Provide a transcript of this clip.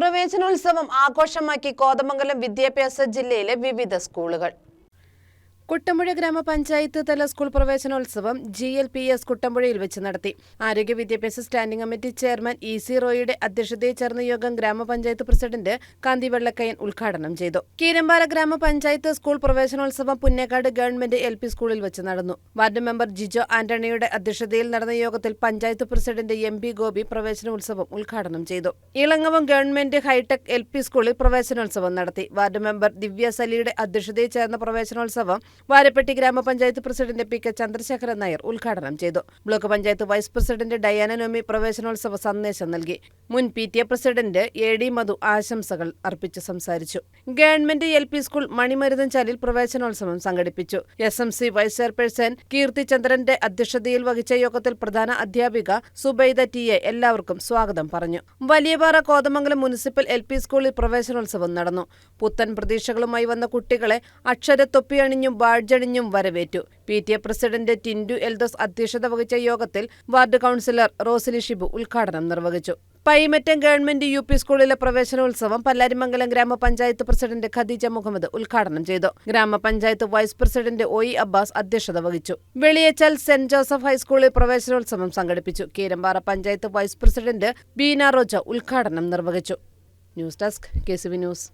പ്രവേശനോത്സവം ആഘോഷമാക്കി കോതമംഗലം വിദ്യാഭ്യാസ ജില്ലയിലെ വിവിധ സ്കൂളുകൾ. കുട്ടമ്പുഴ ഗ്രാമപഞ്ചായത്ത് തല സ്കൂൾ പ്രവേശനോത്സവം ജി എൽ പി എസ് കുട്ടമ്പുഴയിൽ വെച്ച് നടത്തി. ആരോഗ്യ വിദ്യാഭ്യാസ standing committee chairman E C റോയിയുടെ അധ്യക്ഷതയിൽ ചേർന്ന യോഗം ഗ്രാമപഞ്ചായത്ത് പ്രസിഡന്റ് കാന്തി വെള്ളക്കയൻ ഉദ്ഘാടനം ചെയ്തു. കീരമ്പാല ഗ്രാമപഞ്ചായത്ത് സ്കൂൾ പ്രവേശനോത്സവം പുന്നേക്കാട് ഗവൺമെന്റ് എൽ പി സ്കൂളിൽ വെച്ച് നടന്നു. വാർഡ് മെമ്പർ ജിജോ ആന്റണിയുടെ അധ്യക്ഷതയിൽ നടന്ന യോഗത്തിൽ panchayat president M P Gopi പ്രവേശനോത്സവം ഉദ്ഘാടനം ചെയ്തു. Elangavam government hitech L P സ്കൂളിൽ പ്രവേശനോത്സവം നടത്തി. വാർഡ് മെമ്പർ ദിവ്യ സലിയുടെ അധ്യക്ഷതയിൽ ചേർന്ന പ്രവേശനോത്സവം വാരപ്പെട്ടി ഗ്രാമപഞ്ചായത്ത് president P K Chandrasekharan Nair ഉദ്ഘാടനം ചെയ്തു. Block panchayat vice president Diana Nomi പ്രവേശനോത്സവ സന്ദേശം നൽകി. മുൻ P T A president A D Madhu ആശംസകൾ അർപ്പിച്ച് സംസാരിച്ചു. ഗവൺമെന്റ് എൽ പി സ്കൂൾ മണിമരുതഞ്ചാലിൽ പ്രവേശനോത്സവം സംഘടിപ്പിച്ചു. S M C vice chairperson Keerthi ചന്ദ്രന്റെ അധ്യക്ഷതയിൽ വഹിച്ച യോഗത്തിൽ പ്രധാന അധ്യാപിക സുബൈദ ടി എ എല്ലാവർക്കും സ്വാഗതം പറഞ്ഞു. Valiyapara Kothamangalam municipal L P സ്കൂളിൽ പ്രവേശനോത്സവം നടന്നു. പുത്തൻ പ്രതീക്ഷകളുമായി വന്ന കുട്ടികളെ അക്ഷരത്തൊപ്പി ബാഡ്ജണിഞ്ഞും വരവേറ്റു. P T A president Tindu Eldose അധ്യക്ഷത വഹിച്ച യോഗത്തിൽ വാർഡ് കൌൺസിലർ റോസിലി ഷിബു ഉദ്ഘാടനം നിർവഹിച്ചു. പൈമറ്റം ഗവൺമെന്റ് യു പി സ്കൂളിലെ പ്രവേശനോത്സവം പല്ലാരിമംഗലം ഗ്രാമപഞ്ചായത്ത് പ്രസിഡന്റ് ഖദീജ മുഹമ്മദ് ഉദ്ഘാടനം ചെയ്തു. ഗ്രാമപഞ്ചായത്ത് vice president O E Abbas അധ്യക്ഷത വഹിച്ചു. വെളിയച്ചൽ സെന്റ് ജോസഫ് ഹൈസ്കൂളിൽ പ്രവേശനോത്സവം സംഘടിപ്പിച്ചു. കീരമ്പാറ പഞ്ചായത്ത് വൈസ് പ്രസിഡന്റ് ബീന റോജ ഉദ്ഘാടനം നിർവഹിച്ചു. News desk K news.